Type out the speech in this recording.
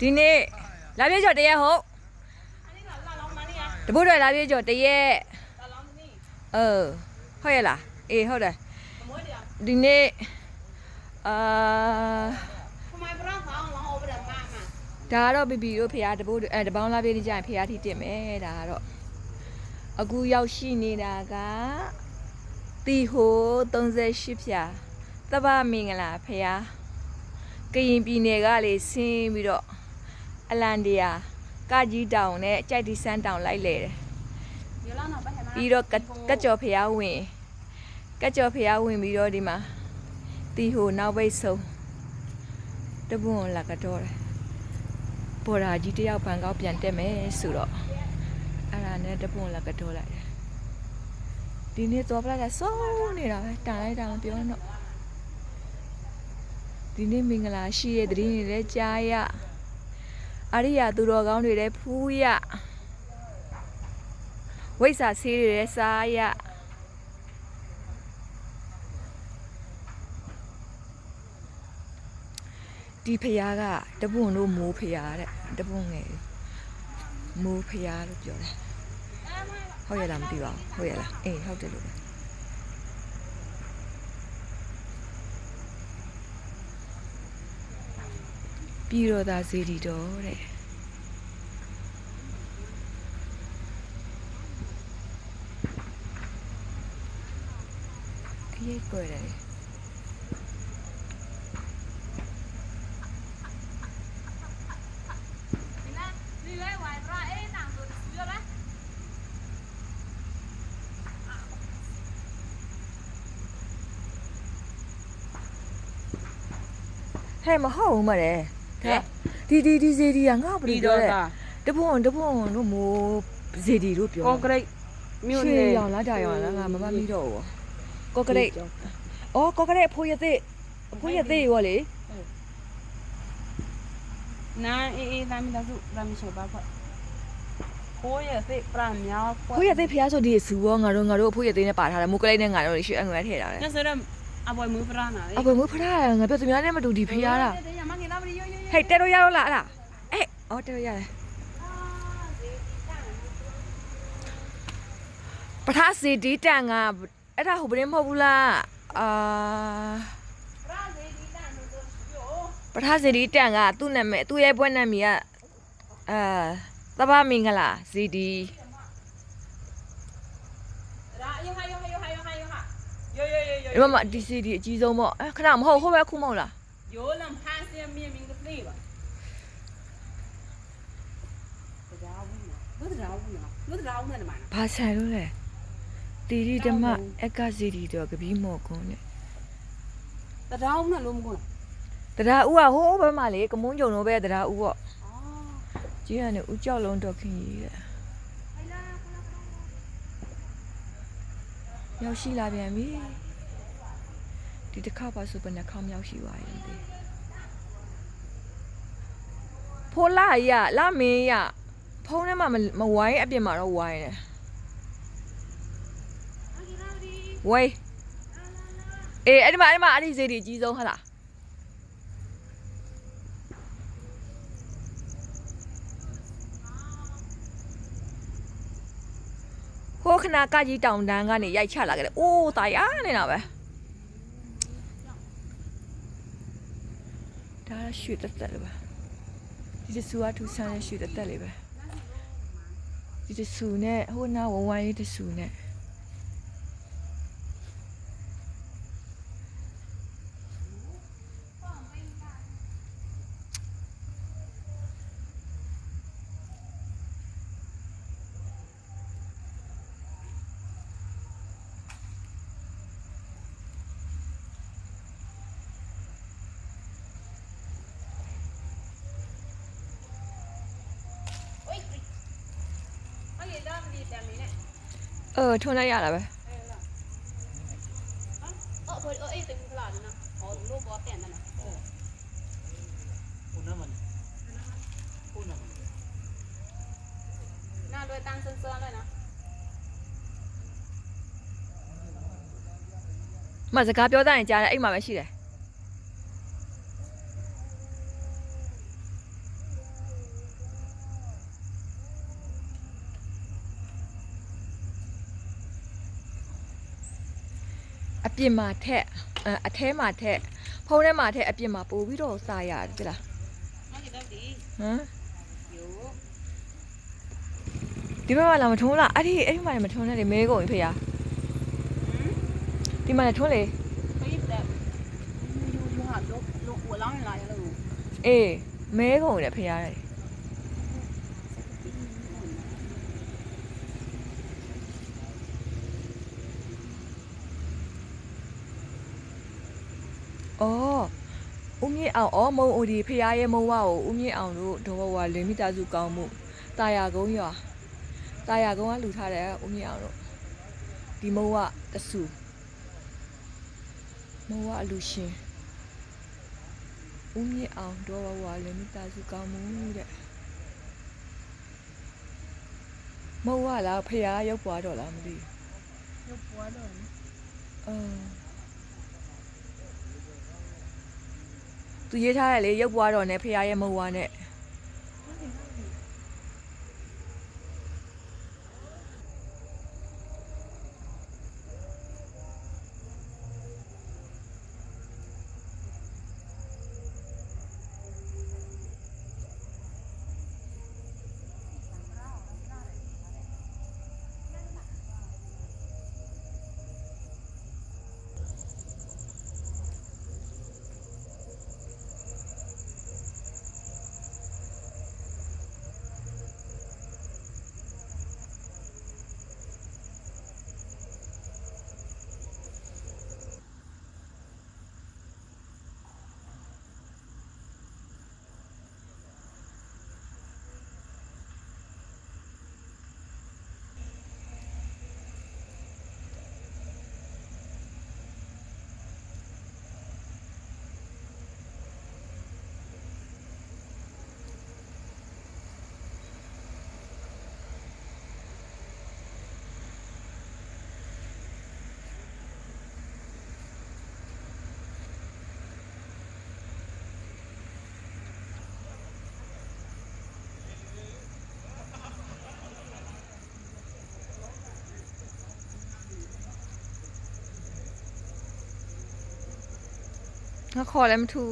ဒီနေ့လာပြေကျော်တရက်ဟုတ်တပုတ်တော်လာပြေကျော်တရက်เออဟုတ်ရဲ့လားအေးဟုတ်တယ်ဒီနေ့အာ ทำไมพระสาวเราเอาไปดับมาอ่ะ ဒါကတော့ဘီဘီတို့ဖះတပုတ်အဲတပေါင်းလာပြေနေကြရင်ဖះထိတင်မယ်ဒါကတော့အခုရောက်ရှိနေတာကတီဟို38ဖြာတပမင်္ဂလာဖះကရင်ပြည်နယ်ကလေဆင်းပြီးတော့ အလန်တရာကကြီးတောင်နဲ့ကြိုက်တီဆန်းတောင်လိုက်လေတယ်ပြီးတော့ကကြော်ဖျားဝင်ကကြော်ဖျားဝင်ပြီးတော့ဒီမှာတီဟိုနောက်ပိတ်ဆုံးတပွန်လာကတော့တယ်ပေါ်ရာကြီးတယောက်ဘန်ကောက်ပြန်တက်မယ်ဆိုတော့အဲ့ဒါနဲ့တပွန်လာကတော့လိုက်တယ်ဒီနေ့သွားပလာကဆုံးနေတာပဲတန်လိုက်တာမပြောတော့ဒီနေ့မင်္ဂလာရှိတဲ့တရင်တွေလည်းကြားရ အရိယာသူတော်ကောင်းတွေလည်းဖူးရဝိဇ္ဇာဆေးတွေလည်းစားရဒီဖရားကတပွန်တို့မိုးဖရားတဲ့တပွန်ငယ်မိုးဖရားလို့ပြောတယ်ဟုတ်ရလားမသိပါဘူးဟုတ်ရလားအေးဟုတ်တယ်လို့ပဲ ပြည်တော်သာစေတီတော်တဲ့အေးကိုရတယ်ဟဲ့မဟုတ်ဘူးမရဲ ဟဲ့ဒီဒီဒီဇေဒီကငါ့ဘယ်လိုပြောလဲတပွန်တပွန်တို့မိုးဇေဒီတို့ပြောကွန်ကရစ်မြို့နယ်ရှေ့ရောင်လားဒါရောင်လားငါမမမီတော့ဘူးကွန်ကရစ်အော်ကွန်ကရစ်အဖိုးရသေးအဖိုးရသေးရောလေနာအေးအေးသားမီသားစုသားမီချေပါခွဖိုးရသေးပရမြောက်ဖိုးရသေးဖျားဆိုဒီဇူရောငါတို့ငါတို့အဖိုးရသေးနဲ့ပါထားတယ်မိုးကလေးနဲ့ငါတို့ရွှေအငွေထည့်ထားတယ်ညစရ ပွဲမူပရနာလေအဘွယ်မွေးဖရားငါပြောသူများနဲ့မတူဒီဖရားတာတဲ့ရမငင်လာမရီယိုယိုဟေးတဲလို့ရတော့လားအဲ့ဒါအေးအော်တဲလို့ရတယ်ပထစီဒီတန်ကအဲ့ဒါဟိုဘယ်မဟုတ်ဘူးလားအာပထစီဒီတန်ကသူ့နာမည်သူ့ရဲ့ဘွဲ့နာမည်ကအာသဘာမင်္ဂလာဇီဒီ ယောယောယောဒီမှာဒီစီဒီအကြီးဆုံးပေါ့အဲခဏမဟုတ်ဟိုဘက်ခုမဟုတ်လားယောလမ်ဖန်စီမီမင်းကလေးပါတရားဝင်နော်ဘယ်တရားဝင်နော်ဘယ်တရားဝင်နော်မနော်ဘာဆန်လို့လဲတီရီဓမ္မအက္ခစီဒီတော့ကပီးမော်ကွန်းနဲ့တရားဝင်နော်လုံးမကောတရားဦးကဟိုးဘက်မှာလေကမွန်းကြုံတော့ပဲတရားဦးပေါ့အော်ကြီးကနေဦးကြောက်လုံးတော့ခင်ကြီးတဲ့ရောက်ရှိလာပြန်ပြီ ဒီတစ်ခါပါဆိုဘယ်နှခေါင်းမြောက်ရှိပါရင်ဒီဖိုလာရလာမင်းရဖုန်းထဲမှာမဝိုင်းအပြင်မှာတော့ဝိုင်းတယ်ဝေးအေးအဲ့ဒီမှာအဲ့ဒီမှာအဲ့ဒီဈေးတွေအကြီးဆုံးဟလားဟိုခနာကကြီးတောင်တန်းကနေရိုက်ချလာခဲ့တယ်။အိုးတာယာနေတာပဲ။ ဒါရွှေတက်တက်လေးပဲဒီတဆူကထူဆန်းတဲ့ရွှေတက်တက်လေးပဲဒီတဆူနဲ့ဟိုနာဝဝိုင်းလေးတဆူနဲ့ เออထွန်းလိုက်ရတာပဲ เออเออเออเอ้ยเต็มตลาดเลยนะอ๋อลูกบอสแต่นั่นน่ะ Una man. Una man. หน้าด้วยตั้งเซิร์ๆเลยนะ မစကားပြောတတ်ရင်ကြားတယ်အိမ်မှာပဲရှိတယ် အပြင်မှာထက်အအထဲမှာထက်ဖုံးထဲမှာထက်အပြင်မှာပို့ပြီးတော့စားရတယ်တိလား Nó thì đâu đi. ဟမ် Yo. ဒီဘက်မှာလာမထုံးလားအဲ့ဒီအဲ့ဒီမှာလည်းမထုံးနဲ့လေမဲကုန်ပြီဖေရ Ừ. ဒီမှာလည်းထုံးလေ Cái gì đấy? Yo yo hả lúc lúc của lắm lại là đủ. အေးမဲကုန်တယ်ဖေရတယ် အော်ဦးမြင့်အောင်အော်မုံအိုဒီဖះရဲ့မုံဝါကိုဦးမြင့်အောင်တို့ဒေါ်ဘဝလင်းမိသားစုကောင်းမှုတာယာကုန်းရွာတာယာကုန်းကလူထားတယ်ဦးမြင့်အောင်တို့ဒီမုံဝတဆူမုံဝအလူရှင်ဦးမြင့်အောင်ဒေါ်ဘဝလင်းမိသားစုကောင်းမှုတဲ့မုံဝလားဖះရောက်ပွားတော့လားမသိဘူး Yo quá rồi. အင်း သူရေးထားတယ်လေရုပ်ပွားတော်နဲ့ဖះရဲ့မုံဝါနဲ့ ငါခေါ်လည်းမထူး